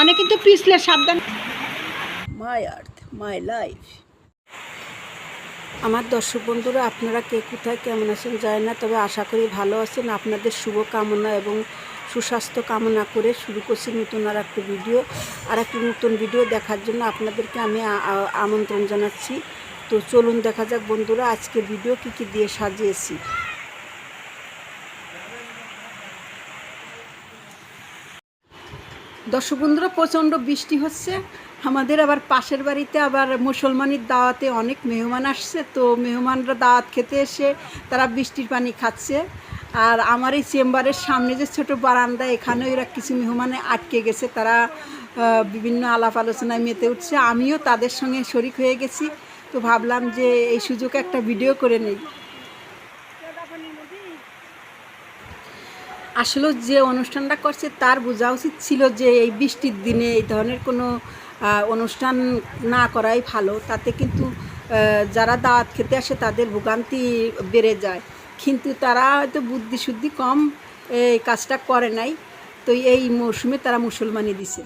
অনেক কিন্তু পিছলে সাবধান। মাই আর্থ মাই লাইফ আমার দর্শক বন্ধুরা আপনারা কে কোথায় কেমন আছেন যায় না তবে আশা করি ভালো আছেন। আপনাদের শুভ কামনা এবং সুস্বাস্থ্য কামনা করে শুরু করছি নতুন আর একটা ভিডিও। আর একটি নতুন ভিডিও দেখার জন্য আপনাদেরকে আমি আমন্ত্রণ জানাচ্ছি। তো চলুন দেখা যাক বন্ধুরা আজকে ভিডিও কী কী দিয়ে সাজিয়েছি। দর্শক বন্ধুরা প্রচণ্ড বৃষ্টি হচ্ছে। আমাদের আবার পাশের বাড়িতে আবার মুসলমানের দাওয়াতে অনেক মেহমান আসছে। তো মেহমানরা দাওয়াত খেতে এসে তারা বৃষ্টির পানি খাচ্ছে। আর আমার এই চেম্বারের সামনে যে ছোট বারান্দা, এখানে এরা কিছু মেহমানে আটকে গেছে। তারা বিভিন্ন আলাপ আলোচনায় মেতে উঠছে। আমিও তাদের সঙ্গে শরিক হয়ে গেছি। তো ভাবলাম যে এই সুযোগে একটা ভিডিও করে নেই। আসলে যে অনুষ্ঠানটা করছে তার বোঝা উচিত ছিল যে এই বৃষ্টির দিনে এই ধরনের কোনো অনুষ্ঠান না করাই ভালো। তাতে কিন্তু যারা দাওয়াত খেতে আসে তাদের ভোগান্তি বেড়ে যায়। কিন্তু তারা হয়তো বুদ্ধি শুদ্ধি কম এই কাজটা করে নাই। তো এই মৌসুমে তারা মুসলমানি দিছে।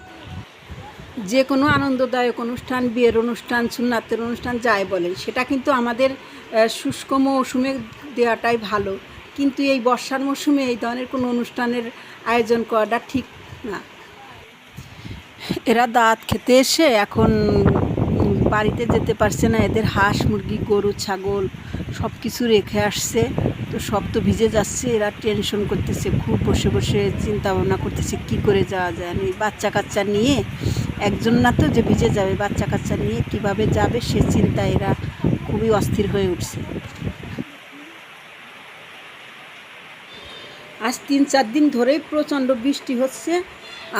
যে কোনো আনন্দদায়ক অনুষ্ঠান, বিয়ের অনুষ্ঠান, সুন্নাতের অনুষ্ঠান যাই বলে সেটা কিন্তু আমাদের শুষ্ক মৌসুমে দেওয়াটাই ভালো। কিন্তু এই বর্ষার মৌসুমে এই ধরনের কোনো অনুষ্ঠানের আয়োজন করাটা ঠিক না। এরা দাঁত খেতে এসে এখন বাড়িতে যেতে পারছে না, এদের হাঁস, মুরগি, গরু, ছাগল সব কিছু রেখে আসছে, তো সব তো ভিজে যাচ্ছে, এরা টেনশন করতেছে, খুব বসে বসে চিন্তা ভাবনা করতেছে, কি করে যাওয়া যায়? এই বাচ্চা কাচ্চা নিয়ে, একজন না তো যে ভিজে যাবে, বাচ্চা কাচ্চা নিয়ে কীভাবে যাবে সে চিন্তা এরা খুবই অস্থির হয়ে উঠছে। আজ তিন চার দিন ধরেই প্রচণ্ড বৃষ্টি হচ্ছে।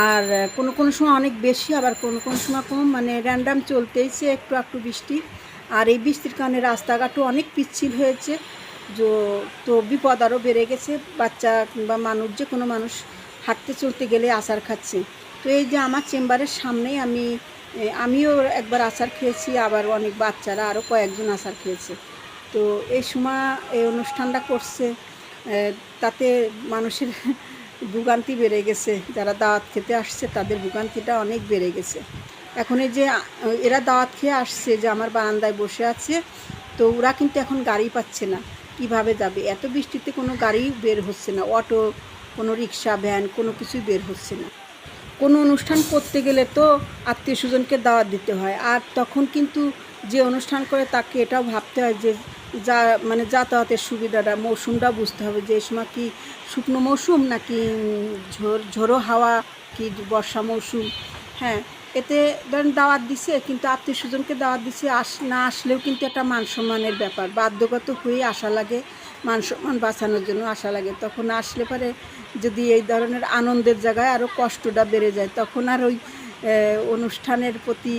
আর কোনো কোনো সময় অনেক বেশি, আবার কোনো কোনো সময় কম। মানে র্যান্ডাম চলতেইছে একটু একটু বৃষ্টি। আর এই বৃষ্টির কারণে রাস্তাঘাটও অনেক পিচ্ছিল হয়েছে। যো, তো বিপদ আরও বেড়ে গেছে। বাচ্চা কিংবা মানুষ, যে কোনো মানুষ হাঁটতে চলতে গেলে আচার খাচ্ছে। তো এই যে আমার চেম্বারের সামনেই আমি আমিও একবার আচার খেয়েছি, আবার অনেক বাচ্চারা, আরও কয়েকজন আচার খেয়েছে। তো এই সময় এই অনুষ্ঠানটা করছে। তাতে মানুষের ভোগান্তি বেড়ে গেছে। যারা দাওয়াত খেতে আসছে, তাদের ভোগান্তিটা অনেক বেড়ে গেছে। এখন এই যে, এরা দাওয়াত খেয়ে আসছে যে, আমার বারান্দায় বসে আছে, তো ওরা কিন্তু এখন গাড়ি পাচ্ছে না। কীভাবে যাবে? এত বৃষ্টিতে কোনো গাড়ি বের হচ্ছে না। অটো, কোনো রিক্সা, ভ্যান, কোনো কিছুই বের হচ্ছে না। কোনো অনুষ্ঠান করতে গেলে তো আত্মীয় স্বজনকে দাওয়াত দিতে হয়। আর তখন কিন্তু যে অনুষ্ঠান করে তাকে এটাও ভাবতে হয় যে যা মানে যাতায়াতের সুবিধাটা, মৌসুমটা বুঝতে হবে যে সময় কি শুকনো মৌসুম নাকি ঝোড়ো হাওয়া কি বর্ষা মৌসুম? হ্যাঁ এতে ধরেন দাওয়াত দিছে, কিন্তু আত্মীয় স্বজনকে দাওয়াত দিছে, আস, না আসলেও কিন্তু একটা মান সম্মানের ব্যাপার। বাধ্যগত হয়ে আসা লাগে মান সম্মান বাঁচানোর জন্য আসা লাগে। তখন আসলে পরে যদি এই ধরনের আনন্দের জায়গায় আরও কষ্টটা বেড়ে যায়, তখন আর ওই অনুষ্ঠানের প্রতি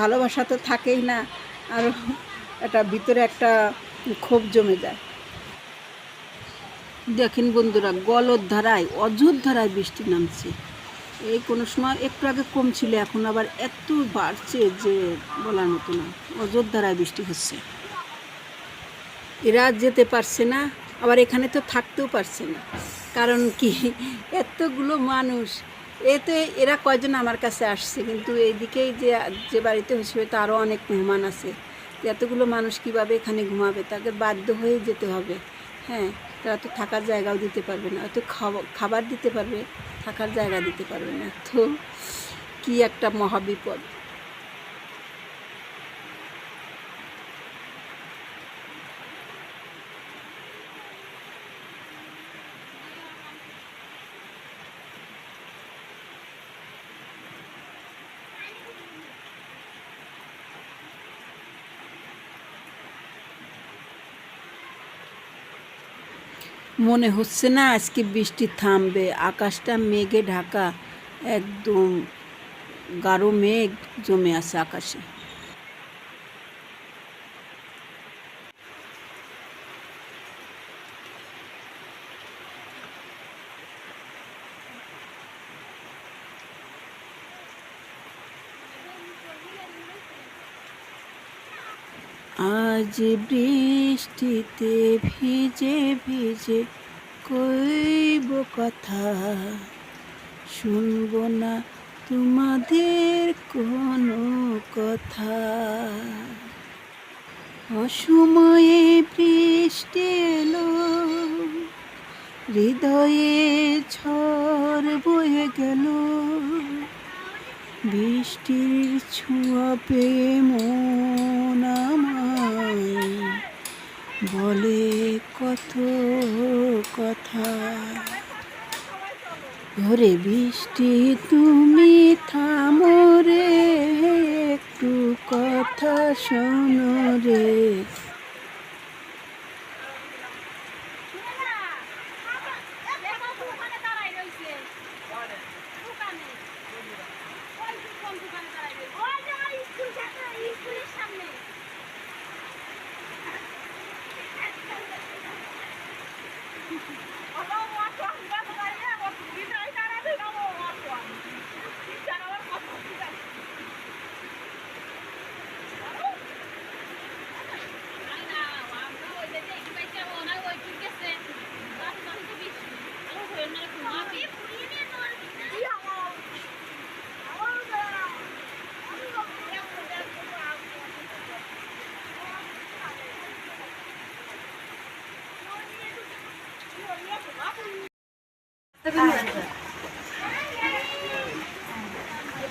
ভালোবাসা তো থাকেই না, আর একটা ভিতরে একটা ক্ষোভ জমে যায়। দেখেন বন্ধুরা গলর ধারায় অযোধ্য ধারায় বৃষ্টি নামছে। এই কোনো সময় একটু আগে কম ছিল, এখন আবার এত বাড়ছে যে বলার মতো না অযোধ্য ধারায় বৃষ্টি হচ্ছে। এরা যেতে পারছে না, আবার এখানে তো থাকতেও পারছে না। কারণ কি? এতগুলো মানুষ এতে এরা কয়জন আমার কাছে আসছে, কিন্তু এইদিকেই যে যে বাড়িতে হয়েছে তো আরও অনেক মেহমান আছে। এতগুলো মানুষ কীভাবে এখানে ঘুমাবে? তাদের বাধ্য হয়ে যেতে হবে। হ্যাঁ তারা তো থাকার জায়গাও দিতে পারবে না। হয়তো খাব- খাবার দিতে পারবে, থাকার জায়গা দিতে পারবে না। তো কি একটা মহাবিপদ। মনে হচ্ছে না আজকে বৃষ্টি থামবে। আকাশটা মেঘে ঢাকা, একদম গাঢ় মেঘ জমে আছে আকাশে। আজ বৃষ্টিতে ভিজে ভিজে কইব কথা। শুনব না তোমাদের কোনো কথা। অসময়ে বৃষ্টি এলো, হৃদয়ে ঝড় বয়ে গেল। বৃষ্টির ছোঁয়া পেয়ে মন বলে কত কথা। ওরে বৃষ্টি তুমি থামো রে একটু কথা শোনো রে।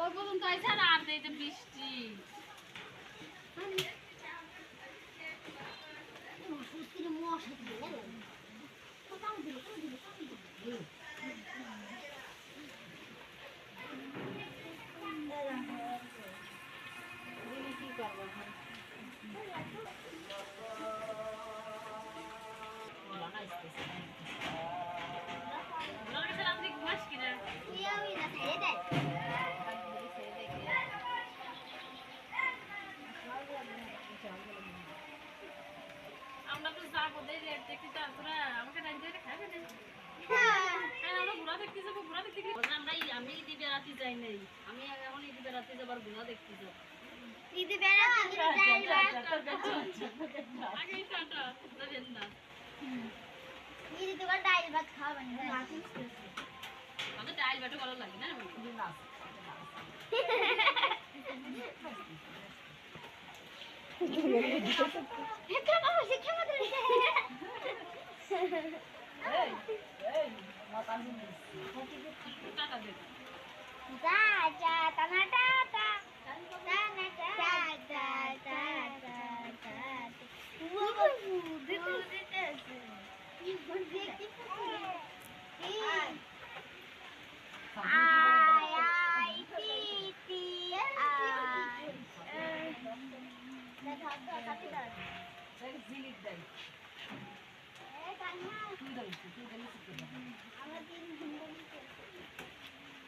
ওই পর্যন্ত আইসা আর এই যে বৃষ্টি। ওনার যাই নাই। আমি এখন ঈদি বেড়াতে যাবার ঘোরা দেখতে যাব। দিদি বেড়াতে গেলে ডাইল ভাত আগে টাটা যাবেন না। দিদি তোমার ডাইল ভাত খাওয়াবেন আমাদের ডাইল বাটা ভালো লাগে না? এটা বাবা শিক্ষা মতো টাটা দেবে। Thank isso.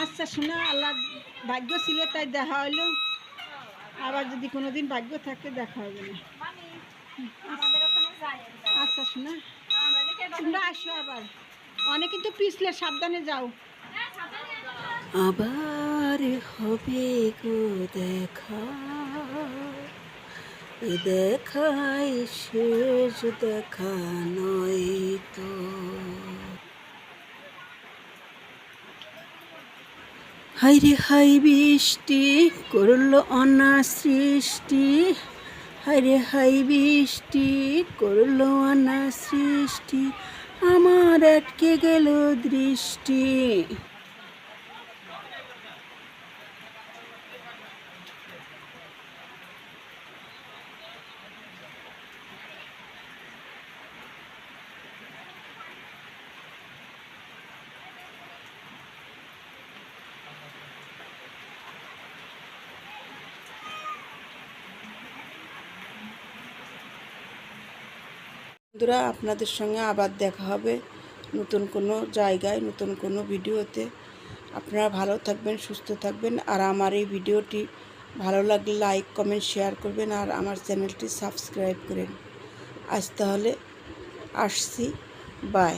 আচ্ছা শোনা, আল্লাহ ভাগ্য ছিল তাই দেখা হইল। আবার যদি কোনোদিন ভাগ্য থাকে, দেখা হবে না। আচ্ছা শোনা, তোমরা আসো আবার। অনেক কিন্তু পিছলে সাবধানে যাও। আবার হবে গো দেখা। দেখাই শেষ দেখা নয় তো। হাই রে হাই বৃষ্টি, করল অনা সৃষ্টি। হাই রে হাই বৃষ্টি, করল অনা সৃষ্টি। আমার আটকে গেল দৃষ্টি। বন্ধুরা, আপনাদের সঙ্গে আবার দেখা হবে নতুন কোনো জায়গায়, নতুন কোনো ভিডিওতে। আপনারা ভালো থাকবেন, সুস্থ থাকবেন, আর আমার এই ভিডিওটি ভালো লাগলে লাইক, কমেন্ট, শেয়ার করবেন, আর আমার চ্যানেলটি সাবস্ক্রাইব করেন। আজ তাহলে আসছি। বাই।